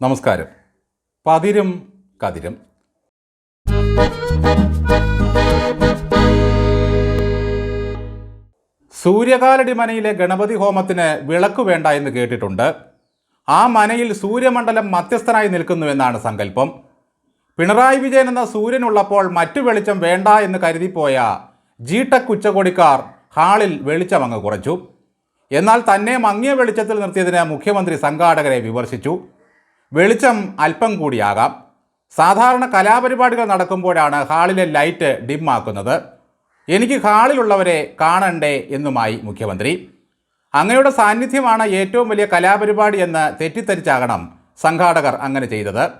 നമസ്കാരം. പതിരും കതിരും. സൂര്യകാലടിമനയിലെ ഗണപതി ഹോമത്തിന് വിളക്ക് വേണ്ട എന്ന് കേട്ടിട്ടുണ്ട്. ആ മനയിൽ സൂര്യമണ്ഡലം മധ്യസ്ഥനായി നിൽക്കുന്നുവെന്നാണ് സങ്കല്പം. പിണറായി വിജയൻ എന്ന സൂര്യനുള്ളപ്പോൾ മറ്റു വെളിച്ചം വേണ്ട എന്ന് കരുതിപ്പോയ ജി ടെക് ഉച്ചകോടിക്കാർ ഹാളിൽ വെളിച്ചം അങ്ങ് കുറച്ചു. എന്നാൽ തന്നെ മങ്ങിയ വെളിച്ചത്തിൽ നിർത്തിയതിന് മുഖ്യമന്ത്രി സംഘാടകരെ വിമർശിച്ചു. വെളിച്ചം അല്പം കൂടിയാകാം. സാധാരണ കലാപരിപാടികൾ നടക്കുമ്പോഴാണ് ഹാളിലെ ലൈറ്റ് ഡിമ്മാക്കുന്നത്. എനിക്ക് ഹാളിലുള്ളവരെ കാണണ്ടേ എന്നുമായി മുഖ്യമന്ത്രി. അങ്ങയുടെ സാന്നിധ്യമാണ് ഏറ്റവും വലിയ കലാപരിപാടി എന്ന് തെറ്റിദ്ധരിച്ചാകണം സംഘാടകർ അങ്ങനെ ചെയ്തത്.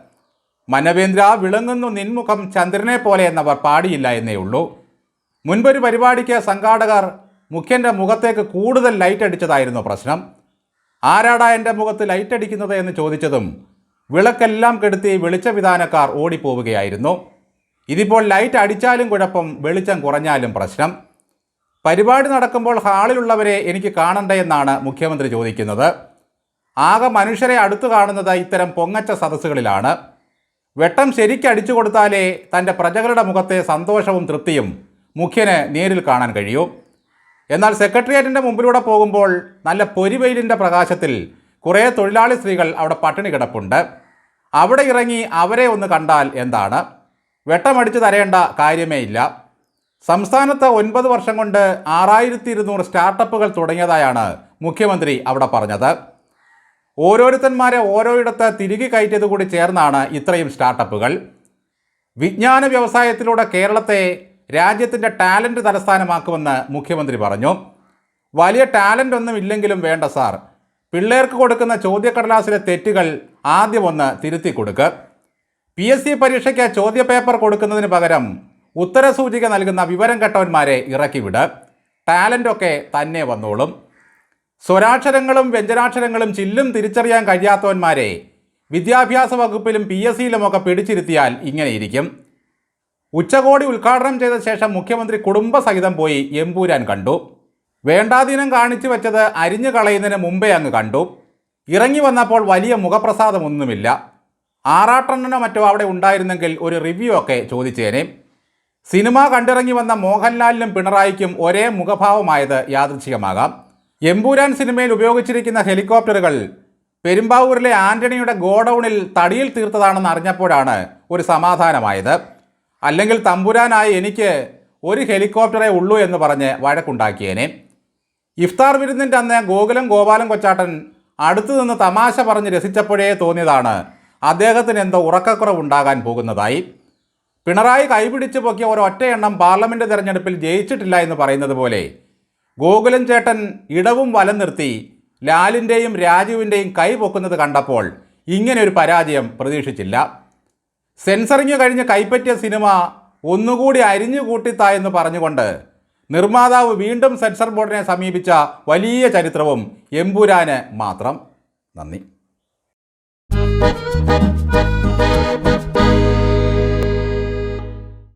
മനവേന്ദ്ര വിളങ്ങുന്നു നിൻമുഖം ചന്ദ്രനെ പോലെ എന്നവർ പാടിയില്ല എന്നേ ഉള്ളൂ. മുൻപൊരു പരിപാടിക്ക് സംഘാടകർ മുഖ്യന്റെ മുഖത്തേക്ക് കൂടുതൽ ലൈറ്റ് അടിച്ചതായിരുന്നു പ്രശ്നം. ആരാടാ എന്റെ മുഖത്ത് ലൈറ്റ് അടിക്കുന്നത് എന്ന് ചോദിച്ചതും വിളക്കെല്ലാം കെടുത്തി വെളിച്ചവിധാനക്കാർ ഓടിപ്പോവുകയായിരുന്നു. ഇതിപ്പോൾ ലൈറ്റ് അടിച്ചാലും കുഴപ്പം വെളിച്ചം കുറഞ്ഞാലും പ്രശ്നം. പരിപാടി നടക്കുമ്പോൾ ഹാളിലുള്ളവരെ എനിക്ക് കാണണ്ടേ എന്നാണ് മുഖ്യമന്ത്രി ചോദിക്കുന്നത്. ആകെ മനുഷ്യരെ അടുത്തു കാണുന്നത് ഇത്തരം പൊങ്ങച്ച സദസ്സുകളിലാണ്. വെട്ടം ശരിക്കടിച്ചു കൊടുത്താലേ തന്റെ പ്രജകളുടെ മുഖത്തെ സന്തോഷവും തൃപ്തിയും മുഖ്യന് നേരിൽ കാണാൻ കഴിയൂ. എന്നാൽ സെക്രട്ടേറിയറ്റിന്റെ മുമ്പിലൂടെ പോകുമ്പോൾ നല്ല പൊരിവെയിലിന്റെ പ്രകാശത്തിൽ കുറേ തൊഴിലാളി സ്ത്രീകൾ അവിടെ പട്ടിണി കിടപ്പുണ്ട്. അവിടെ ഇറങ്ങി അവരെ ഒന്ന് കണ്ടാൽ എന്താണ്? വെട്ടമടിച്ചു തരേണ്ട കാര്യമേ ഇല്ല. സംസ്ഥാനത്ത് ഒൻപത് വർഷം കൊണ്ട് ആറായിരത്തി ഇരുന്നൂറ് സ്റ്റാർട്ടപ്പുകൾ തുടങ്ങിയതായാണ് മുഖ്യമന്ത്രി അവിടെ പറഞ്ഞത്. ഓരോരുത്തന്മാരെ ഓരോയിടത്ത് തിരികെ കയറ്റിയത് കൂടി ചേർന്നാണ് ഇത്രയും സ്റ്റാർട്ടപ്പുകൾ. വിജ്ഞാന വ്യവസായത്തിലൂടെ കേരളത്തെ രാജ്യത്തിന്റെ ടാലന്റ് തലസ്ഥാനമാക്കുമെന്ന് മുഖ്യമന്ത്രി പറഞ്ഞു. വലിയ ടാലന്റ് ഒന്നും ഇല്ലെങ്കിലും വേണ്ട സാർ. പിള്ളേർക്ക് കൊടുക്കുന്ന ചോദ്യക്കടലാസിലെ തെറ്റുകൾ ആദ്യം ഒന്ന് തിരുത്തി കൊടുക്ക്. പി എസ് സി പരീക്ഷയ്ക്ക് ചോദ്യപേപ്പർ കൊടുക്കുന്നതിന് പകരം ഉത്തരസൂചിക നൽകുന്ന വിവരം കെട്ടവന്മാരെ ഇറക്കിവിട് ടാലന്റൊക്കെ തന്നെ വന്നോളും. സ്വരാക്ഷരങ്ങളും വ്യഞ്ജനാക്ഷരങ്ങളും ചില്ലും തിരിച്ചറിയാൻ കഴിയാത്തവന്മാരെ വിദ്യാഭ്യാസ വകുപ്പിലും പി എസ് സിയിലുമൊക്കെ പിടിച്ചിരുത്തിയാൽ ഇങ്ങനെയിരിക്കും ഉച്ചകോടി ഉദ്ഘാടനം ചെയ്ത ശേഷം മുഖ്യമന്ത്രി കുടുംബസഹിതം പോയി എമ്പൂരാൻ കണ്ടു. വേണ്ടാധീനം കാണിച്ചു വെച്ചത് അരിഞ്ഞു കളയുന്നതിന് മുമ്പേ അങ്ങ് കണ്ടു. ഇറങ്ങി വന്നപ്പോൾ വലിയ മുഖപ്രസാദമൊന്നുമില്ല. ആറാട്ടെണ്ണനോ മറ്റോ അവിടെ ഉണ്ടായിരുന്നെങ്കിൽ ഒരു റിവ്യൂ ഒക്കെ ചോദിച്ചേനെ. സിനിമ കണ്ടിറങ്ങി വന്ന മോഹൻലാലിനും പിണറായിക്കും ഒരേ മുഖഭാവമായത് യാദൃച്ഛികമാകാം എമ്പൂരാൻ സിനിമയിൽ ഉപയോഗിച്ചിരിക്കുന്ന ഹെലികോപ്റ്ററുകൾ പെരുമ്പാവൂരിലെ ആന്റണിയുടെ ഗോഡൌണിൽ തടിയിൽ തീർത്തതാണെന്ന് അറിഞ്ഞപ്പോഴാണ് ഒരു സമാധാനമായത്. അല്ലെങ്കിൽ തമ്പുരാനായി എനിക്ക് ഒരു ഹെലികോപ്റ്ററേ ഉള്ളൂ എന്ന് പറഞ്ഞ് വഴക്കുണ്ടാക്കിയേനെ. ഇഫ്താർ വിരുന്നിന്റെ അന്ന് ഗോകുലം ഗോപാലൻ കൊച്ചാട്ടൻ അടുത്തു നിന്ന് തമാശ പറഞ്ഞ് രസിച്ചപ്പോഴേ തോന്നിയതാണ്. അദ്ദേഹത്തിന് എന്തോ ഉറക്കക്കുറവുണ്ടാകാൻ പോകുന്നതായി. പിണറായി കൈപിടിച്ച് പൊക്കിയ ഒരൊറ്റ എണ്ണം പാർലമെന്റ് തെരഞ്ഞെടുപ്പിൽ ജയിച്ചിട്ടില്ല എന്ന് പറയുന്നത് പോലെ. ഗോകുലൻ ചേട്ടൻ ഇടവും വലം നിർത്തി ലാലിന്റെയും രാജുവിന്റെയും കൈ പൊക്കുന്നത് കണ്ടപ്പോൾ ഇങ്ങനെ ഒരു പരാജയം പ്രതീക്ഷിച്ചില്ല. സെൻസറിങ് കഴിഞ്ഞ് കൈപ്പറ്റിയ സിനിമ ഒന്നുകൂടി അരിഞ്ഞു കൂട്ടിത്തായെന്ന് പറഞ്ഞുകൊണ്ട് നിർമ്മാതാവ് വീണ്ടും സെൻസർ ബോർഡിനെ സമീപിച്ച വലിയ ചരിത്രവും എമ്പുരാന് മാത്രം. നന്ദി.